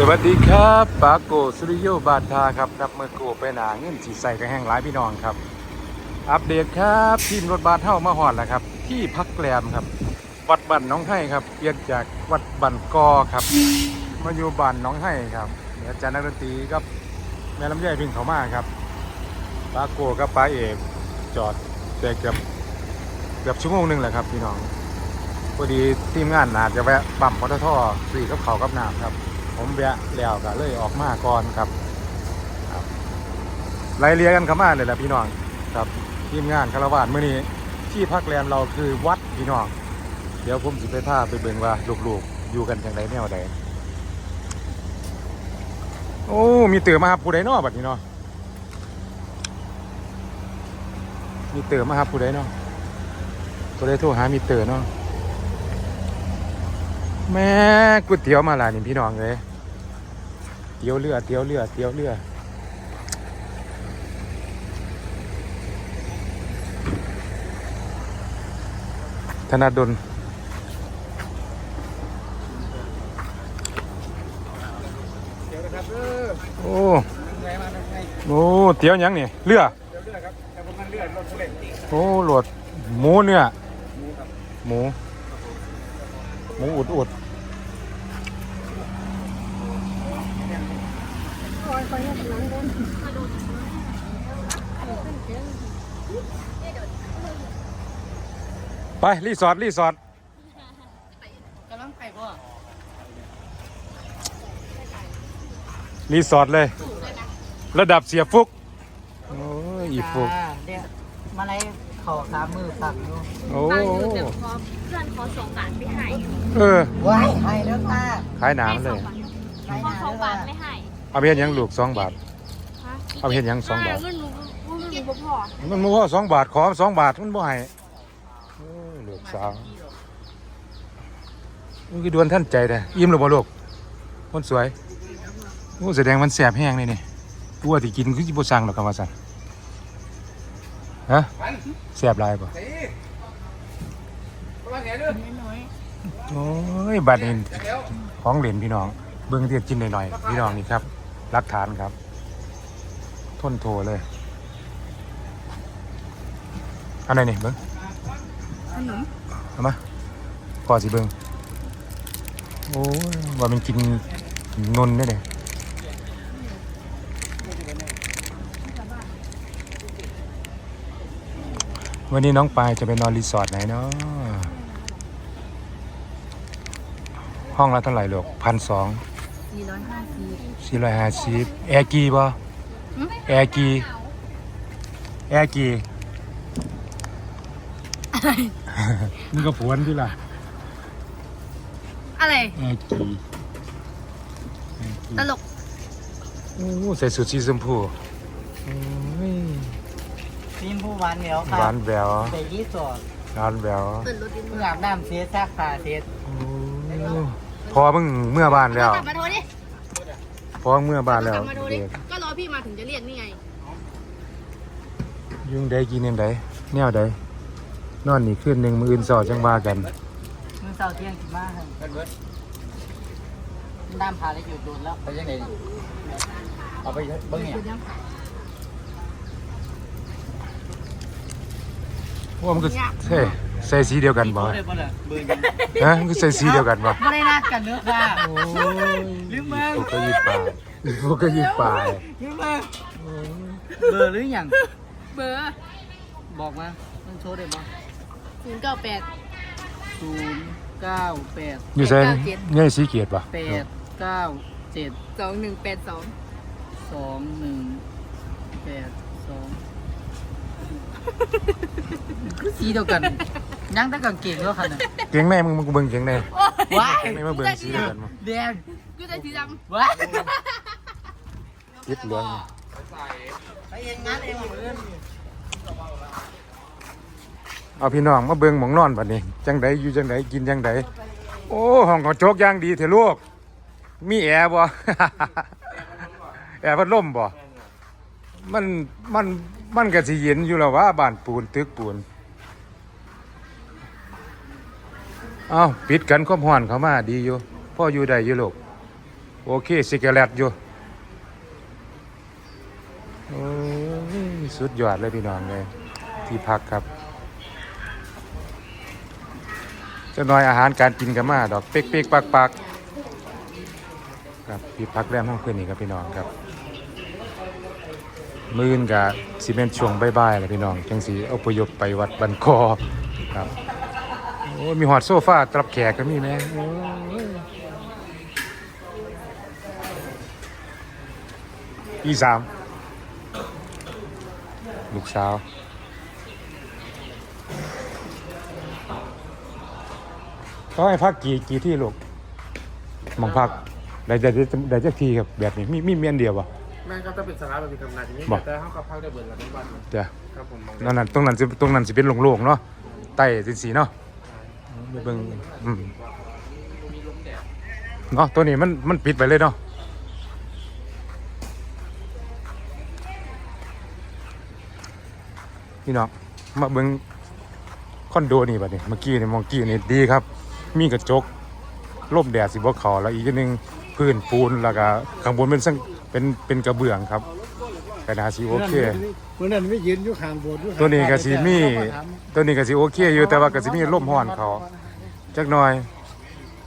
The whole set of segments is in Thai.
สวัสดีครับปาโกสุริโยบาทาครับครับเมื่อโกไปหนาเงินสีใส่กระแห้งหลายพี่น้องครับ อัปเดตครับทีมรถบัสเท่ามาหอดแล้วครับ ที่พักแรมครับ วัดบันน้องไห้ครับเรียกจากวัดบันกอครับ มาอยู่บ้านน้องไห้ครับเดี๋ยวอาจารย์นักดนตรีกับแม่ลำไยพิงเขามาครับปาโกกับปาเอกจอดแต่เกือบเกือบชั่วโมงหนึ่งแหละครับพี่น้องพอดีทีมงานนาจะแวะปั๊มปตทสี่กับเขากับน้ำครับ ผมแวะแล้วก็เลยออกมาก่อนครับครับไล่เลียกันเข้ามาเลยแหละพี่น้องครับทีมงานคารวานเมื่อนี้ที่พักแรมเราคือวัดพี่น้อง เดี๋ยวผมสิไปพาไปเบิ่งว่าลูกๆอยู่กันจังไดแนวใดโอ้มีเตือมาครับผู้ใดนอบัดนี้เนาะมีเตือมาครับผู้ใดเนาะตัวใดโทรหามีเตือเนาะแม่ก๋วยเตี๋ยวมาล่ะนี่พี่น้องเลย เตียวเรือเตียวเรือเตียวเรือธนาดลโอ้โอ้เตี๋ยวยังนี่เรือเดี๋ยวเลือดโอ้หลดหมูเนื้อหมูหมูหมูอุดอุด ไป รีสอร์ทรีสอร์ทกำลังไปพ่อรีสอร์ทเลย ระดับเสียฟุก โอ้ยอีฟุกจ้าเดี๋ยวมาไล่ขอขามือสั่งอยู่โอ้บางอยู่แต่พอเพื่อนเขาส่งบาทไม่ให้ เออว้ายให้แล้วตาขายหนาให้มันเลสอยงบาทพอสองบาทไม่ให้เอาไปเห็นยังลูกสองบาท ฮะเอาไปเห็นยังสองบาท เงินหนูเงินหนูบ่พอมันบ่พอสองบาทขอสองบาทมันบ่ให้โอ้ยลูกสาวมันคือดวนท่านใจแท้อิ่มหรือบ่ลูกคนสวยโอ้แสดงมันแสบแห้งนี่นี่กูว่าที่กินคือสิบ่สั่งหรอกคำว่าสั่นฮะแสบหลายบ่สีประมาณไหนเลือดโอ้ยบัดนี้เดี๋ยวของเหรียญพี่น้อง เบิ่งเทียบกินหน่อยๆพี่น้องนี่ครับ หลักฐานครับ ทนโทเลยอันไหนนี่เบิ่งขนมเอามาพอสิเบิ่งโอ้ยว่ามันกินนนได้เลยวันนี้น้องปายจะไปนอนรีสอร์ทไหนเนาะห้องละเท่าไหร่ลูกพันสอง สี่ร้อยห้าสิบสี่ร้อยห้าสิบแอร์กีบ่แอร์กีแอร์กีนี่ก็ผวนที่ล่ะอะไรแอร์กีแอร์กีตลกโอ้ใส่สูทสีชมพูโอ้ยฟิล์มผู้หวานเหนียวครัหวาบนแหววใส่ยี่สอดหวานแหววเปิดรถดินเพิ่งอาบน้ำเสียซากขาเสียโอ้พอมึงเมื่อบ้านแล้ว กลับมาโทรดิ พอเมื่อบ้านแล้วกลับมาโทรดิเด็กก็รอพี่มาถึงจะเรียกนี่ไง ยุ่งใดกินเนมใดแนวใดนอนนี่คืนหนึ่งมืออื่นสอดจังว่ากันมือเสาเที่ยงสิมาให้กันเบิดน้ำพาได้หยุดโดนแล้ว ไปยังไงเอาไปเบิ้งเนี่ยว่ามันก็เท่ใส่สีเดียวกันบ่เลยบ่ล่ะเบอร์ยังฮะมันก็ใส่สีเดียวกันบ่ไม่ได้นัดกันเนื้อะค่ะโอ้ยลืมเบิ่งพว กก็ยิบปลายพวกก็ยิบปลายลืมเบอร์เบอร์หรือยังเบอร์บอกมามันโชว์ได้บ่ศูนย์เก้าแปดศูนย์เก้าแปดอยู่ใส่เนี่ยสีเกียรติป่ะแปดเก้าเจ็ดสองหนึ่งแปดสองสองหนึ่งแปดสองคือสีเดียวกันยังแต่กางเกงแล้วค่ะน่ะเกียงในมึงมึงเบิ่งเกียงในว้ายเกียงในมาเบิ่งสีเดียวกันมั้งแดง กูจะสีดว้ายคิดเหลืองไปเองงานเองเหมือนเอาพี่น้องมาเบิ่งหมองนอนบัดนี้ จังไดอยู่จังไดกินจังไดโอ้ห้องกระจกอย่างดีเถอะลูก มีแอร์บ่ แอร์พัดลมบ่ มันมันมันก็สิเย็นอยู่แล้วว่าบ้านปูนตึกปูน เอ้าปิดกันความร้อนเข้ามาดีอยู่พ่ออยู่ได้อยู่ลูก โอเคซิกเกลตอยู่โอ้ยสุดยอดเลยพี่น้องเลยที่พักครับจะน้อยอาหารการกินกันมาดอกเป๊กเป๊กปักปักครับที่พักแรมห้องคืนนี้ครับพี่น้องครับ มื่นกับซีเมนช่วงบายๆแหละพี่น้องจังสีเอาพยพไปวัดบันคอครับโอ้ยมีหอดโซฟาตรับแขกก็มีไหม อ้ยอีสามลูกสาวเขาให้พักกี่กี่ที่ลูกหมองพักได้ได้ได้ได้จักทีครับแบบนี้มีมีเมียนเดียววะแม่ก็ต้องเป็นสาระแบบมีกำลังอย่างนี้บอกแต่ห้องกับพักได้เบิร์ดละในบ้านจ้ะครับผมมองนั่นน่ะตรงนั้นสิตรงนั้นสิเป็นโล่งๆเนาะใต้สิสีเนาะไปเบิ่งอืมเนาะตัวนี้มันมันปิดไปเลยเนาะ พี่น้องมาเบิ่งคอนโดนี่บัดนี้เมื่อกี้นี่มองกี้นี่ดีครับ มีกระจกร่มแดดสิบ่เข้าแล้วอีกอันหนึงพื้นปูนแล้วก็ข้างบนเป็นสังเป็นเป็นกระเบื้องครับก็น่าสิโอเคเมื่อนั้นไม่ยืนอยู่ข้างโบสถ์อยู่ข้างตัวนี้ก็สิมีตัวนี้ก็สิโอเคอยู่แต่ว่าก็สิมีลมฮ้อนเขาจักหน่อย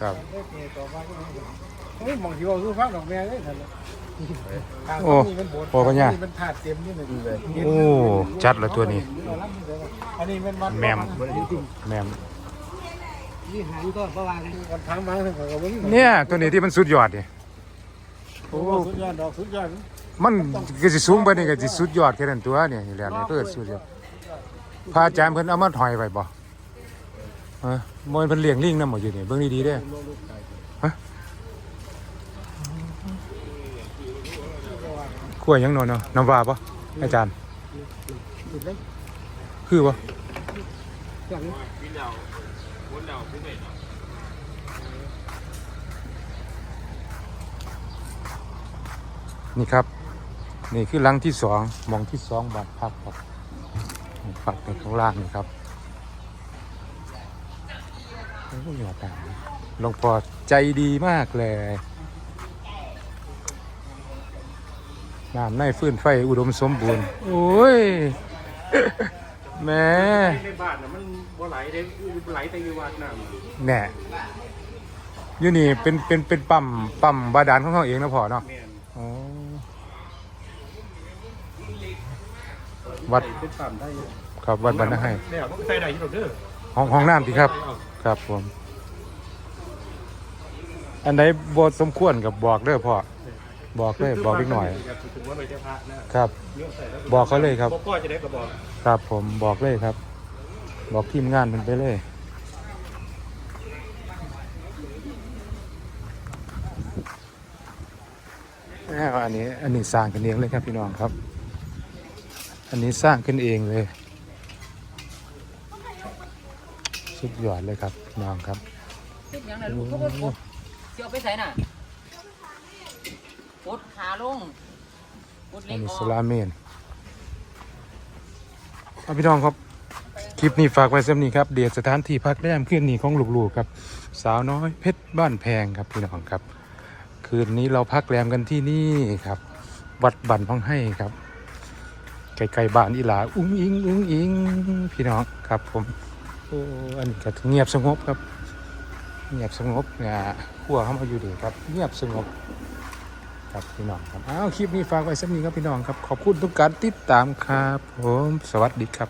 ครับเฮ้ยหมองที่ว่าคือฟังดอกแม่เลยท่าน โอ้โอ้ปัญญามันถาดเต็มนี่เลยโอ้จัดละตัวนี้อันนี้เป็นวันแมมแมมนี่หันก็ประวังวันทางมาถึงกับวันเนี่ยตัวนี้ที่มันสุดยอดนี่โอ้สุดยอดดอกสุดยอดมันก็สิสูงไปนี่ก็สิสุดยอดแค่นั้นตัวเนี่ยนี่แหละนี่เพิ่นสุดยอดพระอาจารย์เพิ่นเอามาถอยไว้บ่เออบ่แม่นเพิ่นเลี้ยงลิงนำบ่อยู่นี่เบิ่งดีๆเด้อฮะก ล้วยยังโนเนาะน้ำว่าบ่อาจารย์ คือบ่นี่ครับ นี่คือหลังที่สองมองที่สองบัดพักครับพักในข้างล่างนี่ครับโอ้ยหยอดตาหลวงพ่อใจดีมากเลย น้ำในฟื้นไฟอุดมสมบูรณ์ โอ้ย แม่ในบ้านน่ะมันบ่ไหลได้ไหลแต่อยู่วัดน้ำแน่อยู่นี่เป็นเป็นเป็นปั๊มปั๊มบาดาลของเขาเองนะพ่อเนาะแม่นอ๋อวัดเป็นปั๊มได้ครับวัดบรรณให้เดี๋ยวต้องใส่ได้อยู่ดอกเด้อห้องห้องน้ำที่ครับ ครับผม อันไหนบทสมควรกับบอกเด้อพ่อ บอกเลยบอกนิดหน่อย ถึงว่าไปเจ้าพระนะครับเลี้ยวใส่แล้วบอกเขาเลยครับบ่พ่อจะได้ก็บอกครับผมบอกเลยครับ บอกทีมงานมันไปเลยแม่อันนี้อันนี้สร้างกันเองเลยครับพี่น้องครับ อันนี้สร้างขึ้นเองเลย สุดยอดเลยครับพี่น้องครับคิดหยังน่ะลูกก็บ่กดเสียวไปใส่น่ะ กดขาลงกดอัเล็นกนี้อสอกลาเมนเอาพี่น้องครับ คลิปนี้ฝากไว้สำนี้ครับ เดียดสถานที่พักแรมคืนนี้ของลูกๆครับ สาวน้อยเพชรบ้านแพงครับพี่น้องครับ คืนนี้เราพักแรมกันที่นี่ครับ วัดบันพังให้ครับไกลๆบ้านอีหลาอุ้งอิงอุ้งอิงพี่น้องครับผมโอ้อันนี้ก็เงียบสงบครับ เงียบสงบเนี่ยขั้วเข้ามาอยู่ดีครับ เงียบสงบ ครับพี่น้องครับอ้าวคลิปนี้ฝากไว้สักนี้ครับพี่น้องครับ ขอบคุณทุกการติดตามครับ ผม สวัสดีครับ